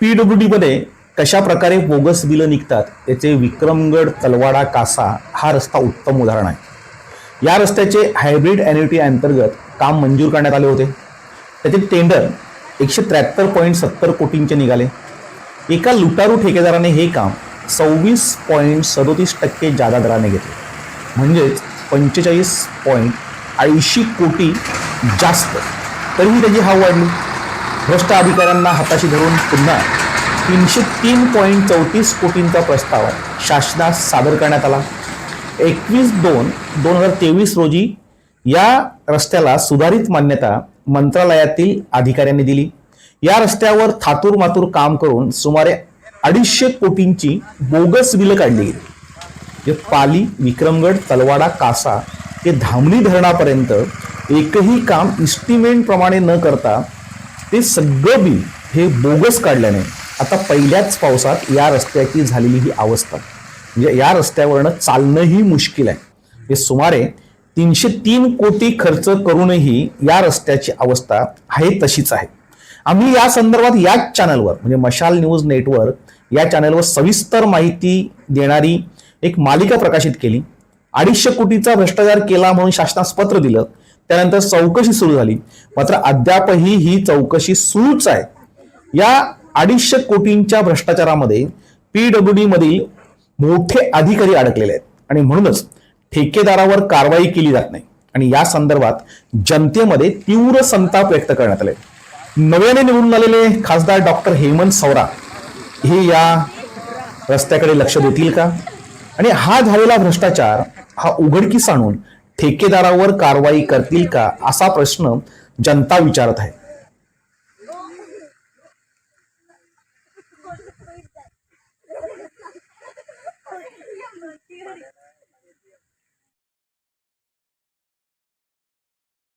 PW मध्ये कशा प्रकारे बोगस बिलं निघतात त्याचे विक्रमगड तलवाडा कासा हा रस्ता उत्तम उदाहरण आहे. या रस्त्याचे हायब्रिड ॲन्युटी अंतर्गत काम मंजूर करण्यात आले होते. त्याचे टेंडर एकशे त्र्याहत्तर पॉईंट सत्तर कोटींचे निघाले. एका लुटारू ठेकेदाराने हे काम सव्वीस पॉईंट सदोतीस टक्के जादा दराने घेतले. म्हणजेच पंचेचाळीस पॉईंट ऐंशी कोटी जास्त. तरीही त्याची हाव वाढली. भ्रष्ट अधिकाऱ्यांना हाताशी धरून पुन्हा तीनशे तीन पॉईंट चौतीस कोटींचा प्रस्ताव शासनास सादर करण्यात आला. एकवीस दोन दोन हजार तेवीस रोजी या रस्त्याला सुधारित मान्यता मंत्रालयातील अधिकाऱ्यांनी दिली. या रस्त्यावर थातूर मातूर काम करून सुमारे अडीचशे कोटींची बोगस बिलं काढली गेली. जे पाली विक्रमगड तलवाडा कासा ते धामणी धरणापर्यंत एकही काम इस्टिमेंटप्रमाणे न करता ते सगळं बिल हे बोगस काढल्याने आता पहिल्याच पावसात या रस्त्याची झालेली ही अवस्था. म्हणजे या रस्त्यावरनं चालणंही मुश्किल आहे. हे सुमारे तीनशे तीन कोटी खर्च करूनही या रस्त्याची अवस्था आहे तशीच आहे. आम्ही या संदर्भात याच चॅनलवर म्हणजे मशाल न्यूज नेटवर्क या चॅनलवर सविस्तर माहिती देणारी एक मालिका प्रकाशित केली. अडीचशे कोटीचा भ्रष्टाचार केला म्हणून शासनास पत्र दिलं. त्यानंतर चौकशी सुरू झाली. मात्र अद्यापही ही चौकशी सुरूच आहे. या अडीचशे कोटींच्या भ्रष्टाचारामध्ये पीडब्ल्यूडी मधील मोठे अधिकारी अडकलेले आहेत. आणि म्हणूनच ठेकेदारावर कारवाई केली जात नाही. आणि या संदर्भात जनतेमध्ये तीव्र संताप व्यक्त करण्यात आले नव्याने निवडून आलेले खासदार डॉक्टर हेमंत सौरा हे या रस्त्याकडे लक्ष देतील का? आणि हा झालेला भ्रष्टाचार हा उघडकीस आणून ठेकेदारावर कारवाई करतील का असा प्रश्न जनता विचारत आहे.